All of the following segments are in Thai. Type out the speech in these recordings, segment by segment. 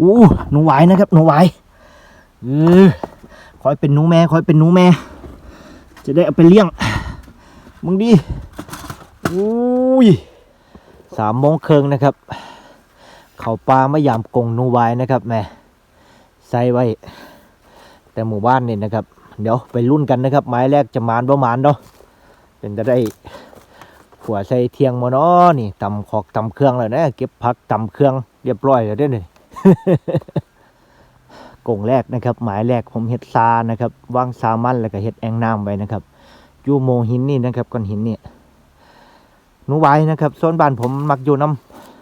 อู้หนูไหวนะครับหนูไหวเออคอยเป็นหนูแม่คอยเป็นหนูแม่ จะได้เอาไปเลี้ยง มึงดิอุ้ยสามโมงครึ่งนะครับ เขาปลามะยามกงหนูไหวายนะครับแม่ใส่ไว้ แต่หมู่บ้านนี่นะครับ เดี๋ยวไปรุ่นกันนะครับ ไม้แรกจะมานบ่มานเนาะเป็นจะได้ขัวใส่เทียงมาเนนี่ตำขอกตำเครื่องแล้วนะเก็บผักตำเครื่องเรียบร้อยแล้วเด้อนี่ กงแรกนะครับ หมายแรกผมเฮ็ดซานะครับวางซามันแล้วก็เฮ็ดแองน้ำไว้นะครับอยู่โมหินนี่นะครับก้อนหินเนี่หนูไว้นะครับโซนบ้านผมมักอยู่น้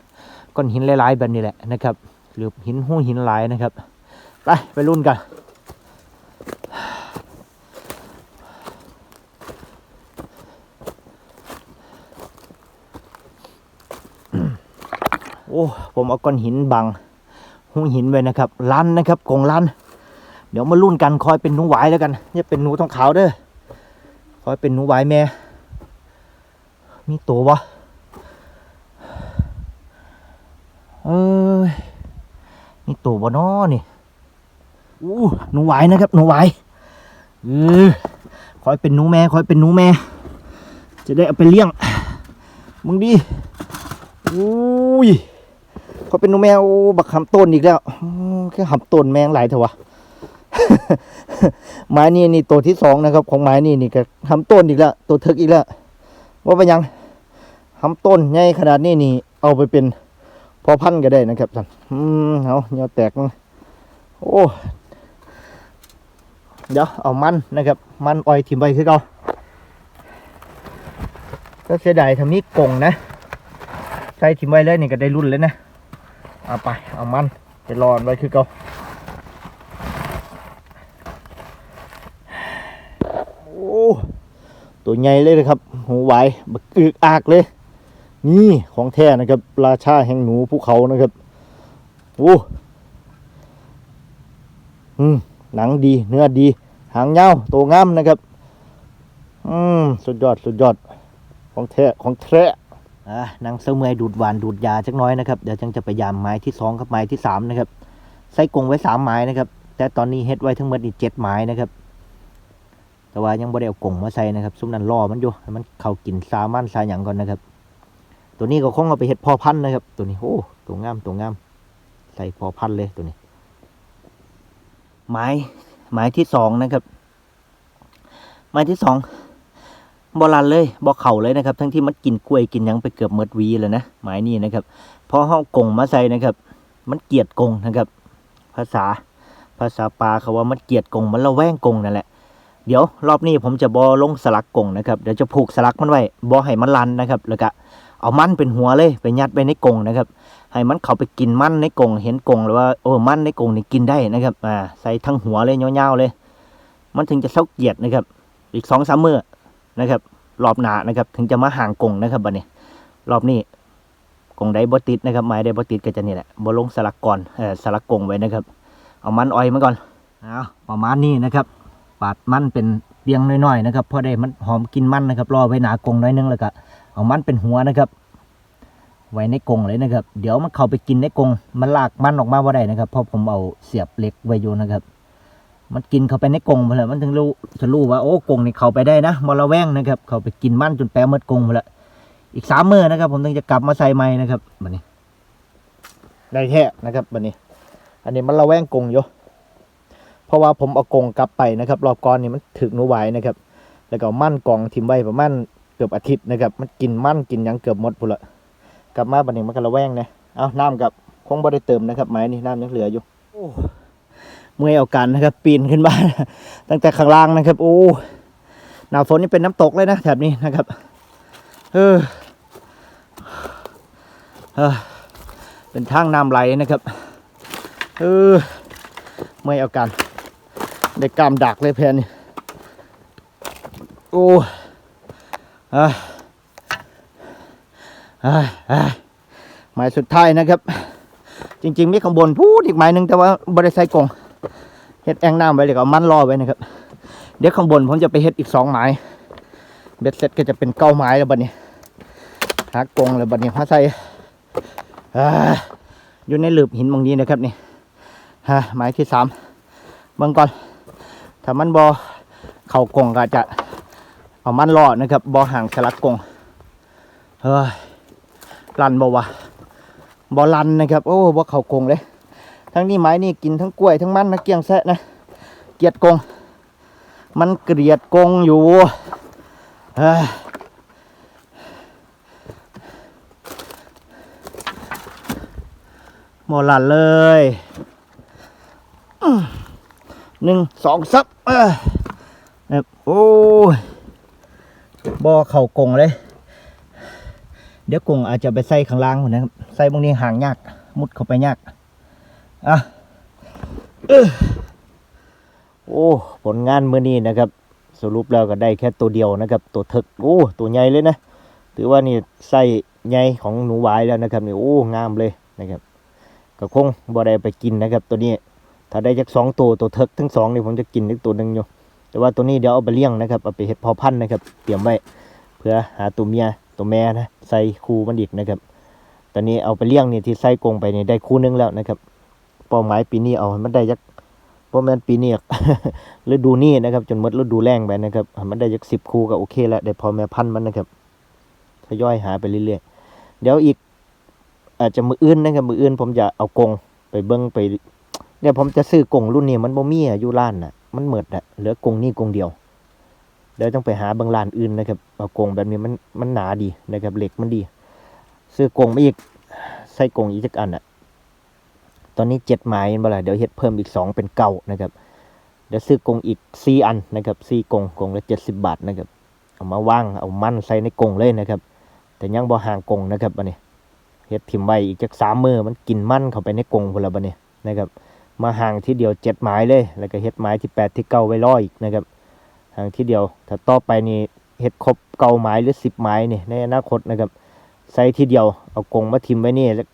ำก้อนหินหลายๆแบบนี้แหละนะครับ หรือหินหูหินหลายนะครับไปไปรุ่นกันโอ้ ผมเอาก้อนหินบัง หูหินไว้นะครับลันนะครับกงลันเดี๋ยวมาลุ้นกันคอยเป็นหนูหวายแล้วกันอย่าเป็นหนูทองขาวเด้อคอยเป็นหนูหวายแม่ มีตัววะเอ้ยมีตัวบ่น้อนี่อู้หนูหวายนะครับหนูหวายเออคอยเป็นหนูแม่คอยเป็นหนูแม่ จะได้เอาไปเลี้ยง มึงดิอุ้ย เขาเป็นนูแมวบักหำต้นอีกแล้วแค่หำต้นแมงหลายเถอะวะไม้นี่นี่ตัวที่สองนะครับ ของไม้นี่นี่ก็หำต้นอีกแล้วตัวเถิกอีกแล้วว่าไปยังหำต้นใหญ่ขนาดนี้นี่ เอาไปเป็นพอพันก็ได้นะครับท่านอืมเอาเนี่ยวแตกมั้งโอ้เดี๋ยวเอามันนะครับ มันอ้อยถิ่มไปคือเก่าก็เสียดายทำนี้กงนะใส่ถิ่มไว้เลยนี่ก็ได้รุ่นเลยนะ เอาไป เอามันไปรอนไว้คือเก่าโอ้ตัวใหญ่เลยนะครับหูไหวบักอึกอากเลย นี่ของแท้นะครับ ราชาแห่งหนูภูเขานะครับโอ้อืมหนังดี เนื้อดี หางยาวตัวงามนะครับ อืม สุดยอด สุดยอด ของแท้ ของแท้ อ่านางเสมยดูดหวานดูดยาจักน้อยนะครับเดี๋ยวจังจะไปยามไม้ที่สองกับไม้ที่สามนะครับใส่กงไว้สามไม้นะครับ แต่ตอนนี้เฮ็ดไว้ทั้งหมดนี่เจ็ดไม้นะครับ แต่ว่ายังบ่ได้เอากงมาใส่นะครับซุ้มนั้นรอมันอยู่ให้มันเข้ากินซามันซาหยังก่อนนะครับ ตัวนี้ก็คงเอาไปเฮ็ดพอพันนะครับ ตัวนี้โอ้ตัวงามตัวงาม ใส่พอพันเลยตัวนี้ ไม้ไม้ที่สองนะครับ ไม้ที่สอง บอลันเลยบอเข่าเลยนะครับ ทั้งที่มันกินกล้วยกินยังไปเกือบเมดวีแล้วนะหมายนี่นะครับพอห้องกงมาใส่นะครับ มันเกียดกงนะครับ ภาษาภาษาปลาเขาว่ามันเกียดกงมันระแวงกงนั่นแหละเดี๋ยวรอบนี้ผมจะบอลงสลักกงนะครับเดี๋ยวจะผูกสลักมันไว้บอให้มันลันนะครับ แล้วก็เอามันเป็นหัวเลยไปยัดไว้ในกงนะครับ ให้มันเข้าไปกินมันในกงเห็นกงแล้วว่าโอ้มันในกงนี่กินได้นะครับอ่าใส่ทั้งหัวเลยยาวๆเลย มันถึงจะเศร้าเกียดนะครับ อีกสองสามมื้อ นะครับรอบหนานะครับ ถึงจะมาห่างกงนะครับบัดนี้รอบนี้กงได้บ่ติดนะครับไม้ได้บ่ติดก็จะนี่แหละบ่ลงสลักก่อนเออสลักกงไว้นะครับ เอามันอ้อยมาก่อนเอาประมาณนี้นะครับปาดมันเป็นเรียงน้อยๆนะครับพอได้มันหอมกินมันนะครับรอไว้หนากงน้อยนึงแล้วก็เอามันเป็นหัวนะครับ ไว้ในกงเลยนะครับ เดี๋ยวมันเข้าไปกินในกงมันลากมันออกมาว่าได้นะครับเพราะผมเอาเสียบเหล็กไว้อยู่นะครับ มันกินเข้าไปในกรงไปแล้วมันถึงรู้จะรู้ว่าโอ้กรงนี่เข้าไปได้นะมอละแวงนะครับ เข้าไปกินมันจนแปรเมดกรงไปแล้วอีกสามมือนะครับ ผมถึงจะกลับมาใส่ไม้นะครับบัดนี้ ได้แท้นะครับบัดนี้ อันนี้มันระแวงกรงอยู่เพราะว่าผมเอากรงกลับไปนะครับ รอบก่อนนี่มันถึกหนูไหวนะครับ แล้วก็มั่นกองทิมไว้ประมาณเกือบอาทิตย์นะครับ มันกินมั่นกินยังเกือบหมดพุ่นละกลับมาบัดนี้มันก็ระแวงนะเอาน้ำกับคงบ่ได้เติมนะครับไม้นี่น้ำยังเหลืออยู่ เมื่อยเอากันนะครับ ปีนขึ้นมาตั้งแต่ข้างล่างนะครับ โอ้หนาวฝนนี่เป็นน้ำตกเลยนะแถบนี้นะครับเออเออเป็นทางน้ำไหลนะครับเออเมื่อยเอากันได้กล้ามดักเลยแพนนี่โอ้อ้ยเอ้ยเอ้ยหมายสุดท้ายนะครับ จริงๆมีข้างบนพูดอีกหมายหนึ่งแต่ว่าบริใส่กง เฮ็ดแองน้ำไว้เลยก็เอามันรอไว้นะครับ เดี๋ยวข้างบนผมจะไปเฮ็ดอีกสองไม้เบ็ดเสร็จก็จะเป็นเก้าไม้แล้วบัดนี้หากงแล้วบัดนี้พาใส่อ่าอยู่ในหลืบหินบางนี้นะครับนี่ฮะหมายที่สามบิ่งก่อนถ้ามันบอเข่ากงก็จะเอามันรอนะครับบอห่างสลักกงเฮ้ยลันบอวะบอลันนะครับ โอ้บอเข่ากงเลย ทั้งนี้ไม้นี่กินทั้งกล้วยทั้งมันนะเกียงแซะนะ เกียดกง มันเกลียดกงอยู่เฮ้ยบอลันเลยหนึ่งสองซับเอ้ยบโอ้ยบอเข่ากงเลย เดี๋ยวกงอาจจะไปใส่ข้างล่างหมดนะครับ ใส่บางนี้ห่างยาก มุดเข้าไปยาก อะโอ้ผลงานมื้อนี้นะครับ สรุปแล้วก็ได้แค่ตัวเดียวนะครับ ตัวถึกโอ้ตัวใหญ่เลยนะถือว่านี่ไส้ใหญ่ของหนูวายแล้วนะครับนี่โอ้งามเลยนะครับก็คงบ่ได้ไปกินนะครับ ตัวนี้ถ้าได้จักสองตัวตัวถึกทั้งสองนี่ผมจะกินอีกตัวหนึ่งอยู่แต่ว่าตัวนี้เดี๋ยวเอาไปเลี้ยงนะครับเอาไปเห็ดพอพันธุ์นะครับ เตรียมไว้เพื่อหาตัวเมียตัวแม่นะใส่คู่มันอีกนะครับ ตอนนี้เอาไปเลี้ยงนี่ที่ใส่กงไปนี่ได้คู่หนึงแล้วนะครับ ป้าหมายปีนี้เอามันได้ยักประมาณปีนี้ฤดูนี้นะครับ จนหมดฤดูแล้งไปนะครับมันได้ยักสิบคู่ก็โอเคแล้วได้พอแม่พันธุ์มันนะครับทยอยหาไปเรื่อยๆเดี๋ยวอีก อาจจะมืออื่นนะครับมืออื่น ผมจะเอากรงไปเบิ้งไปเนี่ยผมจะซื้อกงรุ่นนี้มันบ่มีอยู่ร้านน่ะ มันหมดอะเหลือกงนี้กงเดียวเดี๋ยวต้องไปหาเบางร้านอื่นนะครับเอากงแบบนี้มันมันหนาดีนะครับเหล็กมันดี ซื้อกงมาอีกใส่กงอีกจักอันอะ ตอนนี้เจ็ดไม้บ่ล่ะเดี๋ยวเฮ็ดเพิ่มอีกสองเป็นเก้านะครับ เดี๋ยวซื้อกงอีกสี่อันนะครับสี่กงกงละเจ็ดสิบบาทนะครับ เอามาว่างเอามันใส่ในกงเลยนะครับ แต่ยังบ่ห่างกงนะครับบัดนี้เฮ็ดถิ่มไว้อีกจักสามมือมันกินมันเข้าไปในกงพุ่นลบัดนี้นะครับ มาห่างที่เดียวเจ็ดไม้เลย แล้วก็เฮ็ดไม้ที่แปดที่เก้าไว้รออีกนะครับ ห่างที่เดียว ถ้าต่อไปนี่เฮ็ดครบเก้าไม้หรือสิบไม้นี่ในอนาคตนะครับใส่ที่เดียวเอากงมาทิมไว้นี่แล้ว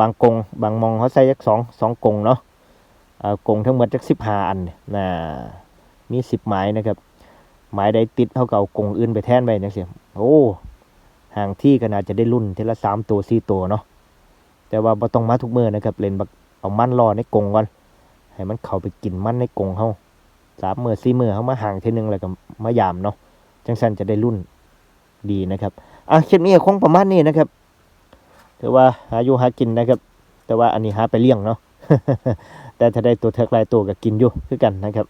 บางกงบางมองเขาใส่จักสองสองกงเนาะกงทั้งหมดจักสิบห้าอันน่ะมีสิบไม้นะครับไม้ใดติดเท่ากับเอากงอื่นไปแทนไปจังเสียโอ้ห่างที่ก็น่าจะได้รุ่นทีละสามตัวสี่ตัวเนาะแต่ว่าบ่ต้องมาทุกเมื่อนะครับเล่นบักเอามันรอในกงก่อนให้มันเข้าไปกินมันในกงเขาสามเมื่อสี่เมื่อเขามาห่างทีนึงแล้วก็มายามเนาะจังสันจะได้รุ่นดีนะครับอะคลิปนี้คงประมาณนี้นะครับ ถือว่าหาอยู่หากินนะครับ แต่ว่าอันนี้หาไปเลี้ยงเนาะแต่ถ้าได้ตัวเทิกลายตัวก็กินอยู่คือกันนะครับ